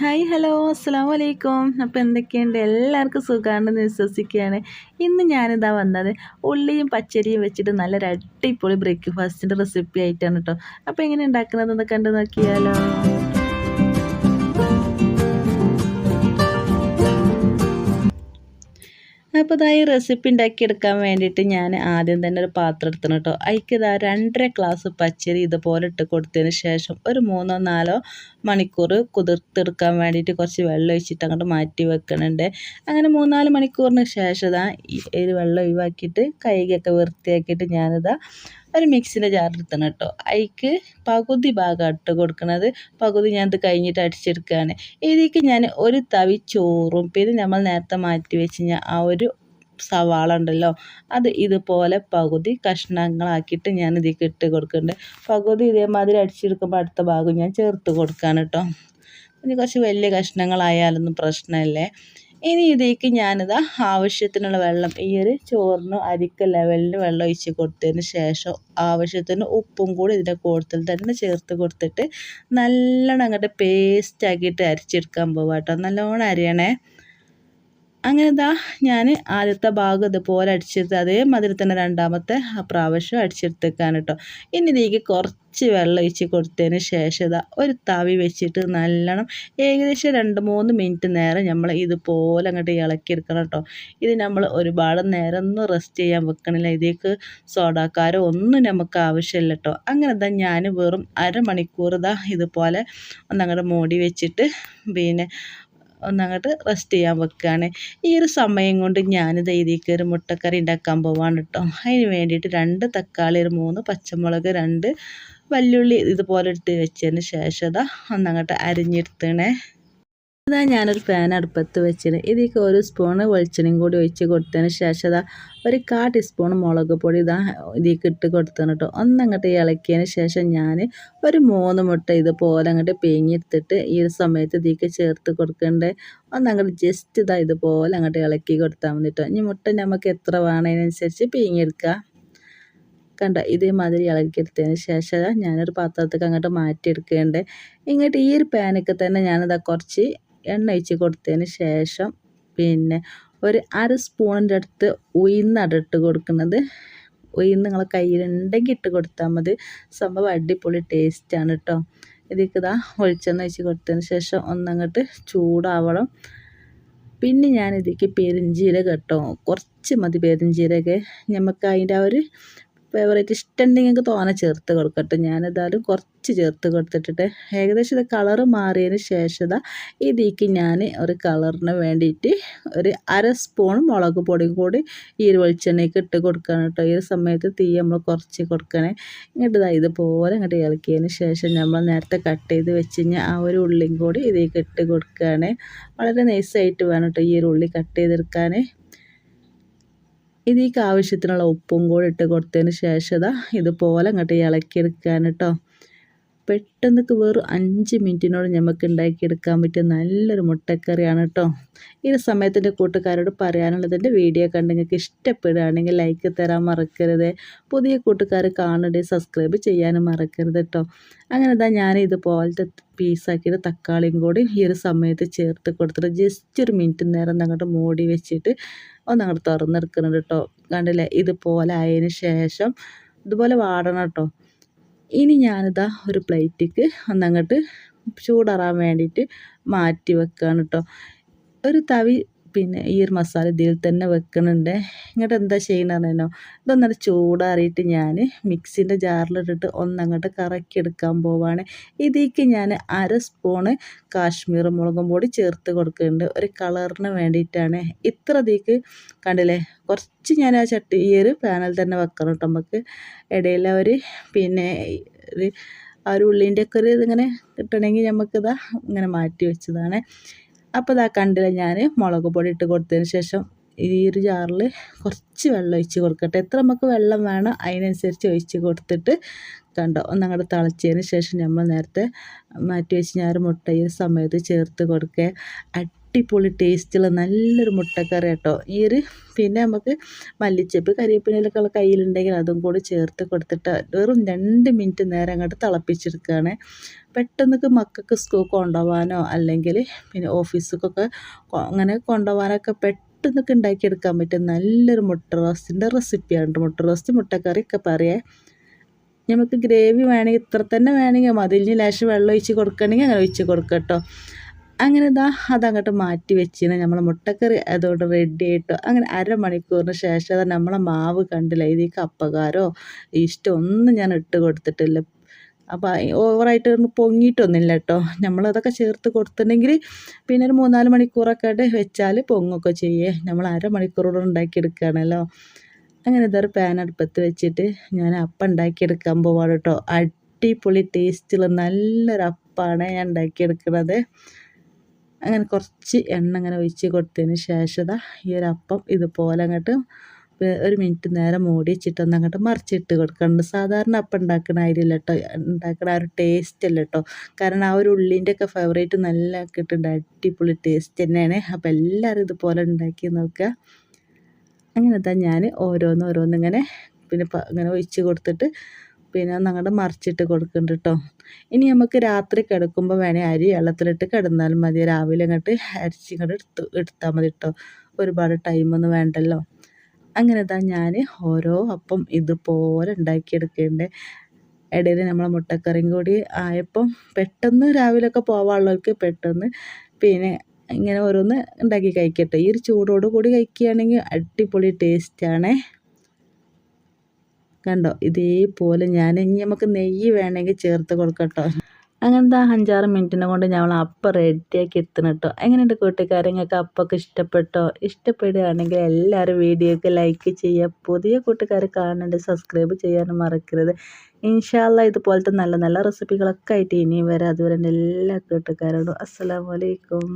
Hi hello അസ്സാം വലൈക്കും അപ്പോൾ എന്തൊക്കെയുണ്ട്? എല്ലാവർക്കും സുഖമാണെന്ന് വിശ്വസിക്കുകയാണ്. ഇന്ന് ഞാനിതാ വന്നത് ഉള്ളിയും പച്ചരിയും വെച്ചിട്ട് നല്ലൊരു അടിപൊളി ബ്രേക്ക്ഫാസ്റ്റിന്റെ റെസിപ്പി ആയിട്ടാണ് കേട്ടോ അപ്പോൾ എങ്ങനെ ഉണ്ടാക്കുന്നതെന്ന് കണ്ടു നോക്കിയാലോ. അപ്പോൾ ഈ റെസിപ്പി ഉണ്ടാക്കിയെടുക്കാൻ വേണ്ടിയിട്ട് ഞാൻ ആദ്യം തന്നെ ഒരു പാത്രം എടുത്തണം കേട്ടോ. അതിക്ക് ഇതാ രണ്ടര ഗ്ലാസ് പച്ചരി ഇതുപോലെ ഇട്ട് കൊടുത്തതിന് ശേഷം ഒരു മൂന്നോ നാലോ മണിക്കൂർ കുതിർത്തെടുക്കാൻ വേണ്ടിയിട്ട് കുറച്ച് വെള്ളം ഒഴിച്ചിട്ട് അങ്ങോട്ട് മാറ്റി വെക്കണുണ്ട്. അങ്ങനെ മൂന്നാൽ മണിക്കൂറിന് ശേഷം ഇതാ ഈ വെള്ളം ഒഴിവാക്കിയിട്ട് കൈകൊക്കെ വൃത്തിയാക്കിയിട്ട് ഞാനിതാ ഒരു മിക്സിന്റെ ജാറെടുത്തണം കേട്ടോ. അതിക്ക് പകുതി ഭാഗം ഇട്ട് കൊടുക്കുന്നത് പകുതി ഞാൻ ഇത് കഴിഞ്ഞിട്ട് അടിച്ചെടുക്കുകയാണ്. ഇതിക്ക് ഞാൻ ഒരു തവി ചോറും പിന്നെ നമ്മൾ നേരത്തെ മാറ്റി വെച്ച് ആ ഒരു സവാള ഉണ്ടല്ലോ അത് ഇതുപോലെ പകുതി കഷ്ണങ്ങളാക്കിയിട്ട് ഞാൻ ഇതിലേക്ക് ഇട്ട് കൊടുക്കുന്നുണ്ട്. പകുതി ഇതേമാതിരി അടിച്ചെടുക്കുമ്പോൾ അടുത്ത ഭാഗം ഞാൻ ചേർത്ത് കൊടുക്കുകയാണ് കേട്ടോ. ഇനി കുറച്ച് വലിയ കഷ്ണങ്ങളായാലൊന്നും പ്രശ്നമല്ലേ. ഇനി ഇതിലേക്ക് ഞാനിതാ ആവശ്യത്തിനുള്ള വെള്ളം ഈ ഒരു ചോറിന് അരിക്ക ലെവലിന് വെള്ളം ഒഴിച്ച് കൊടുത്തതിന് ശേഷം ആവശ്യത്തിന് ഉപ്പും കൂടി ഇതിന്റെ കൂടുതൽ തന്നെ ചേർത്ത് കൊടുത്തിട്ട് നല്ലോണം അങ്ങോട്ട് പേസ്റ്റ് ആക്കിയിട്ട് അരിച്ചെടുക്കാൻ പോവാം കേട്ടോ നല്ലോണം അരിയണേ. അങ്ങനെ ഇതാ ഞാൻ ആദ്യത്തെ ഭാഗം ഇതുപോലെ അടിച്ചെടുത്ത് അതേമാതിരി തന്നെ രണ്ടാമത്തെ പ്രാവശ്യം അടിച്ചെടുത്തേക്കാണ് കേട്ടോ. ഇനി ഇതിലേക്ക് കുറച്ച് വെള്ളം ഒഴിച്ച് കൊടുത്തതിന് ശേഷം ഇതാ ഒരു തവി വെച്ചിട്ട് നല്ലോണം ഏകദേശം രണ്ട് മൂന്ന് മിനിറ്റ് നേരം നമ്മൾ ഇതുപോലെ അങ്ങോട്ട് ഇളക്കിയെടുക്കണം കേട്ടോ. ഇത് നമ്മൾ ഒരുപാട് നേരം ഒന്നും റെസ്റ്റ് ചെയ്യാൻ വെക്കണില്ല. ഇതിലേക്ക് സോഡാക്കാരോ ഒന്നും നമുക്ക് ആവശ്യമില്ല കേട്ടോ. അങ്ങനെ ഇതാ ഞാൻ വെറും അരമണിക്കൂർ ഇതാ ഇതുപോലെ ഒന്നങ്ങോട്ട് മൂടി വെച്ചിട്ട് പിന്നെ ഒന്നങ്ങോട്ട് റെസ്റ്റ് ചെയ്യാൻ വെക്കുകയാണ് ഈ ഒരു സമയം കൊണ്ട് ഞാനിത് ഇതിലേക്ക് ഒരു മുട്ടക്കറി ഉണ്ടാക്കാൻ പോവാണ് കേട്ടോ അതിന് വേണ്ടിയിട്ട് രണ്ട് തക്കാളി ഒരു മൂന്ന് പച്ചമുളക് രണ്ട് വല്യുള്ളി ഇതുപോലെ എടുത്ത് വെച്ചതിന് ശേഷം ഇതാ ഒന്നങ്ങോട്ട് അരിഞ്ഞെടുത്തണേ. അതാ ഞാനൊരു പാൻ അടുപ്പത്ത് വെച്ചിട്ട് ഇതിലേക്ക് ഒരു സ്പൂണ് വെളിച്ചെണ്ണയും കൂടി ഒഴിച്ച് കൊടുത്തതിന് ശേഷം അതാ ഒരു കാ ടീസ്പൂൺ മുളക് പൊടി ഇതാ ഇതിലേക്ക് ഇട്ട് കൊടുത്തതാണ് കേട്ടോ ഒന്നങ്ങോട്ട് ഇളക്കിയതിന് ശേഷം ഞാൻ ഒരു മൂന്ന് മുട്ട ഇതുപോലെ അങ്ങോട്ട് പിഴിഞ്ഞെടുത്തിട്ട് ഈ ഒരു സമയത്ത് ഇതിലേക്ക് ചേർത്ത് കൊടുക്കേണ്ടത് ഒന്നങ്ങോട്ട് ജസ്റ്റ് ഇതാ ഇതുപോലെ അങ്ങോട്ട് ഇളക്കി കൊടുത്താൽ മതി കേട്ടോ ഇനി മുട്ട നമുക്ക് എത്ര വേണതിനനുസരിച്ച് പിഴിഞ്ഞെടുക്കുക കണ്ട? ഇതേമാതിരി ഇളക്കിയെടുത്തതിന് ശേഷം ഞാനൊരു പാത്രത്തേക്ക് അങ്ങോട്ട് മാറ്റിയെടുക്കേണ്ടത് ഇങ്ങോട്ട് ഈ ഒരു പാനൊക്കെ തന്നെ ഞാനിതാ കുറച്ച് എണ്ണ ഒഴിച്ച് കൊടുത്തതിന് ശേഷം പിന്നെ ഒരു അര സ്പൂണിന്റെ അടുത്ത് ഉയർന്നാണ് കൊടുക്കുന്നത്. ഉയർന്ന് നിങ്ങളെ കയ്യിലുണ്ടെങ്കിൽ ഇട്ട് കൊടുത്താൽ മതി. സംഭവം അടിപൊളി ടേസ്റ്റാണ് കേട്ടോ ഇതിലേക്ക് ഇതാ വെളിച്ചെണ്ണ ഒഴിച്ച് കൊടുത്തതിന് ശേഷം ഒന്നങ്ങോട്ട് ചൂടാവണം. പിന്നെ ഞാൻ ഇതിലേക്ക് കേട്ടോ കുറച്ച് മതി പെരിഞ്ചീരക. നമുക്ക് അതിന്റെ ആ ഒരു ഫേവറേറ്റ് ഇഷ്ടമുണ്ടെങ്കിൽ നിങ്ങൾക്ക് തോനെ ചേർത്ത് കൊടുക്കട്ടെ. ഞാനെന്തായാലും കുറച്ച് ചേർത്ത് കൊടുത്തിട്ടിട്ട് ഏകദേശം ഇത് കളറ് മാറിയതിന് ശേഷം ഇതാ ഇതിലേക്ക് ഞാൻ ഒരു കളറിന് വേണ്ടിയിട്ട് ഒരു അര സ്പൂൺ മുളക് പൊടിയും കൂടി ഈ ഒരു വെളിച്ചെണ്ണയ്ക്ക് ഇട്ട് കൊടുക്കണം കേട്ടോ ഈ ഒരു സമയത്ത് തീ നമ്മൾ കുറച്ച് കൊടുക്കണേ. ഇങ്ങോട്ട് ഇതാ ഇതുപോലെ ഇങ്ങോട്ട് ഇളക്കിയതിന് ശേഷം നമ്മൾ നേരത്തെ കട്ട് ചെയ്ത് വെച്ച് കഴിഞ്ഞാൽ ആ ഒരു ഉള്ളിയും കൂടി ഇതിലേക്ക് ഇട്ട് കൊടുക്കുകയാണ് വളരെ നൈസായിട്ട് വേണം കേട്ടോ ഈ ഒരു ഉള്ളി കട്ട് ചെയ്തെടുക്കാൻ ഇതിലേക്ക് ആവശ്യത്തിനുള്ള ഉപ്പും കൂടി ഇട്ട് കൊടുത്തതിന് ശേഷം ഇതുപോലെ അങ്ങോട്ട് ഇളക്കിയെടുക്കാൻ കേട്ടോ പെട്ടെന്നൊക്കെ വെറും അഞ്ച് മിനിറ്റിനോട് നമുക്ക് ഉണ്ടാക്കിയെടുക്കാൻ പറ്റിയ നല്ലൊരു മുട്ടക്കറിയാണ് കേട്ടോ ഈ സമയത്തിന്റെ കൂട്ടുകാരോട് പറയാനുള്ളതിന്റെ വീഡിയോ കണ്ട് നിങ്ങൾക്ക് ഇഷ്ടപ്പെടുകയാണെങ്കിൽ ലൈക്ക് തരാൻ മറക്കരുത്. പുതിയ കൂട്ടുകാർ കാണണ്ടേ സബ്സ്ക്രൈബ് ചെയ്യാനും മറക്കരുത് കേട്ടോ അങ്ങനെ ഇതാ ഞാൻ ഇതുപോലത്തെ പീസാക്കിയിട്ട് തക്കാളിയും കൂടി ഈ ഒരു സമയത്ത് ചേർത്ത് കൊടുത്തിട്ട് ജസ്റ്റ് ഒരു മിനിറ്റ് നേരം അങ്ങോട്ട് മൂടി വെച്ചിട്ട് ഒന്നങ്ങോട്ട് തുറന്നെടുക്കുന്നുണ്ട് കേട്ടോ കണ്ടില്ലേ? ഇതുപോലെ ആയതിനു ശേഷം ഇതുപോലെ വാടണം കേട്ടോ ഇനി ഞാനിതാ ഒരു പ്ലേറ്റിക്ക് ഒന്നങ്ങോട്ട് ചൂടാറാൻ വേണ്ടിയിട്ട് മാറ്റി വെക്കുകയാണ് കേട്ടോ ഒരു തവി പിന്നെ ഈ ഒരു മസാല ഇതിൽ തന്നെ വെക്കുന്നുണ്ട് ഇങ്ങോട്ട് എന്താ ചെയ്യണമെന്നോ ഇതൊന്നൊരു ചൂടാറിയിട്ട് ഞാൻ മിക്സിന്റെ ജാറിലിട്ടിട്ട് ഒന്നങ്ങോട്ട് കറക്കി എടുക്കാൻ പോവാണ്. ഇതിലേക്ക് ഞാൻ അര സ്പൂണ് കാശ്മീർ മുളകും പൊടി ചേർത്ത് കൊടുക്കുന്നുണ്ട്. ഒരു കളറിന് വേണ്ടിയിട്ടാണ്. ഇത്ര ഇതിലേക്ക് കണ്ടില്ലേ? കുറച്ച് ഞാൻ ആ ചട്ടി ഈ ഒരു പാനൽ തന്നെ വെക്കണം കേട്ടോ നമുക്ക് ഇടയിൽ പിന്നെ ഒരു ആ ഒരു ഉള്ളിന്റെ ഒക്കെ ഒരു ഇതിങ്ങനെ കിട്ടണമെങ്കിൽ നമുക്കിതാ ഇങ്ങനെ മാറ്റി വെച്ചതാണ്. അപ്പോൾ ഇതാ കണ്ടില്ല ഞാൻ മുളക് പൊടി ഇട്ട് കൊടുത്തതിന് ശേഷം ഈ ഒരു ജാറിൽ കുറച്ച് വെള്ളം ഒഴിച്ച് കൊടുക്കട്ടെ. എത്ര നമുക്ക് വെള്ളം വേണം അതിനനുസരിച്ച് ഒഴിച്ച് കൊടുത്തിട്ട് കണ്ടോ ഒന്നങ്ങോട്ട് തിളച്ചതിന് ശേഷം നമ്മൾ നേരത്തെ മാറ്റി വെച്ച് ഞാൻ ഈ സമയത്ത് ചേർത്ത് കൊടുക്കുക അടിപൊളി ടേസ്റ്റുള്ള നല്ലൊരു മുട്ടക്കറി കേട്ടോ ഈ ഒരു പിന്നെ നമുക്ക് മല്ലിച്ചപ്പ് കരിവേപ്പിലൊക്കെ കയ്യിലുണ്ടെങ്കിൽ അതും കൂടി ചേർത്ത് കൊടുത്തിട്ട് വെറും രണ്ട് മിനിറ്റ് നേരം അങ്ങോട്ട് തിളപ്പിച്ചെടുക്കുകയാണ് പെട്ടെന്നൊക്കെ മക്കൾക്ക് സ്കൂൾ കൊണ്ടുപോകാനോ അല്ലെങ്കിൽ പിന്നെ ഓഫീസിലേക്കൊക്കെ അങ്ങനെ കൊണ്ടുപോകാനൊക്കെ പെട്ടെന്നൊക്കെ ഉണ്ടാക്കിയെടുക്കാൻ പറ്റും നല്ലൊരു മുട്ട റോസ്റ്റിന്റെ റെസിപ്പിയാണ് മുട്ട റോസ്റ്റ് മുട്ടക്കറി ഒക്കെ പറയേ. നമുക്ക് ഗ്രേവി വേണമെങ്കിൽ ഇത്ര തന്നെ വേണമെങ്കിൽ മതിലിന് ലേശം വെള്ളം ഒഴിച്ച് കൊടുക്കണമെങ്കിൽ അങ്ങനെ ഒഴിച്ച് കൊടുക്കാം കേട്ടോ അങ്ങനെ ഇതാ അതങ്ങോട്ട് മാറ്റി വെച്ചിന്. നമ്മൾ മുട്ടക്കറി അതോട് റെഡി ആയിട്ടോ അങ്ങനെ അരമണിക്കൂറിന് ശേഷം അത് നമ്മളെ മാവ് കണ്ടില്ല? ഇത് ഈ കപ്പകാരോ ഇഷ്ടം ഒന്നും ഞാൻ ഇട്ട് കൊടുത്തിട്ടില്ല. അപ്പോൾ ഓവറായിട്ട് പൊങ്ങിയിട്ടൊന്നുമില്ല കേട്ടോ. നമ്മളതൊക്കെ ചേർത്ത് കൊടുത്തിട്ടുണ്ടെങ്കിൽ പിന്നെ ഒരു മൂന്നാൽ മണിക്കൂറൊക്കെ ആയിട്ട് വെച്ചാൽ പൊങ്ങൊക്കെ ചെയ്യേ. നമ്മൾ അരമണിക്കൂറോടെ ഉണ്ടാക്കിയെടുക്കുകയാണല്ലോ അങ്ങനെ ഇതൊരു പാൻ അടുപ്പത്ത് വെച്ചിട്ട് ഞാൻ അപ്പം ഉണ്ടാക്കിയെടുക്കാൻ പോവാണ് കേട്ടോ. അടിപൊളി ടേസ്റ്റുള്ള നല്ലൊരു അപ്പമാണ് ഞാൻ ഉണ്ടാക്കിയെടുക്കുന്നത് അങ്ങനെ കുറച്ച് എണ്ണ അങ്ങനെ ഒഴിച്ച് കൊടുത്തതിന് ശേഷം ഈ ഒരു അപ്പം ഇതുപോലെ അങ്ങോട്ട് ഒരു മിനിറ്റ് നേരം മൂടി വെച്ചിട്ടൊന്ന് അങ്ങോട്ട് മറിച്ചിട്ട് കൊടുക്കുന്നുണ്ട് സാധാരണ അപ്പം ഉണ്ടാക്കുന്ന അരില്ല കേട്ടോ ഉണ്ടാക്കുന്ന ആ ഒരു ടേസ്റ്റ് അല്ല കേട്ടോ കാരണം ആ ഒരു ഉള്ളിന്റെ ഒക്കെ ഫേവറേറ്റ് നല്ല കിട്ടുന്നുണ്ട് അടിപൊളി ടേസ്റ്റ് തന്നെയാണ്. അപ്പോൾ എല്ലാവരും ഇതുപോലെ ഉണ്ടാക്കി നോക്കുക. അങ്ങനെ തന്നെ ഞാൻ ഓരോന്ന് ഓരോന്ന് ഇങ്ങനെ പിന്നെ ഇങ്ങനെ ഒഴിച്ച് കൊടുത്തിട്ട് പിന്നെ ഒന്നങ്ങോട്ട് മറിച്ചിട്ട് കൊടുക്കുന്നുണ്ട് കേട്ടോ ഇനി നമുക്ക് രാത്രി കിടക്കുമ്പോൾ വേണേൽ അരി വെള്ളത്തിലിട്ട് കിടന്നാലും മതി. രാവിലെ അങ്ങോട്ട് അരിച്ച് ഇങ്ങോട്ട് എടുത്ത് എടുത്താൽ മതി കേട്ടോ ഒരുപാട് ടൈമൊന്നും വേണ്ടല്ലോ. അങ്ങനെ താ ഞാൻ ഓരോ അപ്പം ഇതുപോലെ ഉണ്ടാക്കിയെടുക്കേണ്ടത് ഇടയിൽ നമ്മളെ മുട്ടക്കറിയും കൂടി ആയപ്പം പെട്ടെന്ന് രാവിലെയൊക്കെ പോവാനുള്ളവർക്ക് പെട്ടെന്ന് പിന്നെ ഇങ്ങനെ ഓരോന്ന് ഉണ്ടാക്കി കഴിക്കട്ടെ. ഈ ഒരു ചൂടോട് കൂടി കഴിക്കുകയാണെങ്കിൽ അടിപൊളി ടേസ്റ്റാണേ കണ്ടോ? ഇതേപോലെ ഞാൻ ഇനി നമുക്ക് നെയ്യ് വേണമെങ്കിൽ ചേർത്ത് കൊടുക്കട്ടോ. അങ്ങനത്തെ അഞ്ചാറ് മിനിറ്റിനെ കൊണ്ട് ഞങ്ങൾ അപ്പം റെഡിയാക്കി എത്തണം കേട്ടോ എങ്ങനെയുണ്ട് കൂട്ടുകാരങ്ങൾക്ക് അപ്പൊക്കെ ഇഷ്ടപ്പെട്ടോ? ഇഷ്ടപ്പെടുകയാണെങ്കിൽ എല്ലാവരും വീഡിയോക്ക് ലൈക്ക് ചെയ്യുക. പുതിയ കൂട്ടുകാർ കാണുന്നുണ്ട് സബ്സ്ക്രൈബ് ചെയ്യാനും മറക്കരുത്. ഇൻഷാല്ല ഇതുപോലത്തെ നല്ല നല്ല റെസിപ്പികളൊക്കെ ആയിട്ട് ഇനിയും വരാം. അതുപോലെ എല്ലാ കൂട്ടുകാരോടും. അസ്സാം വലൈക്കും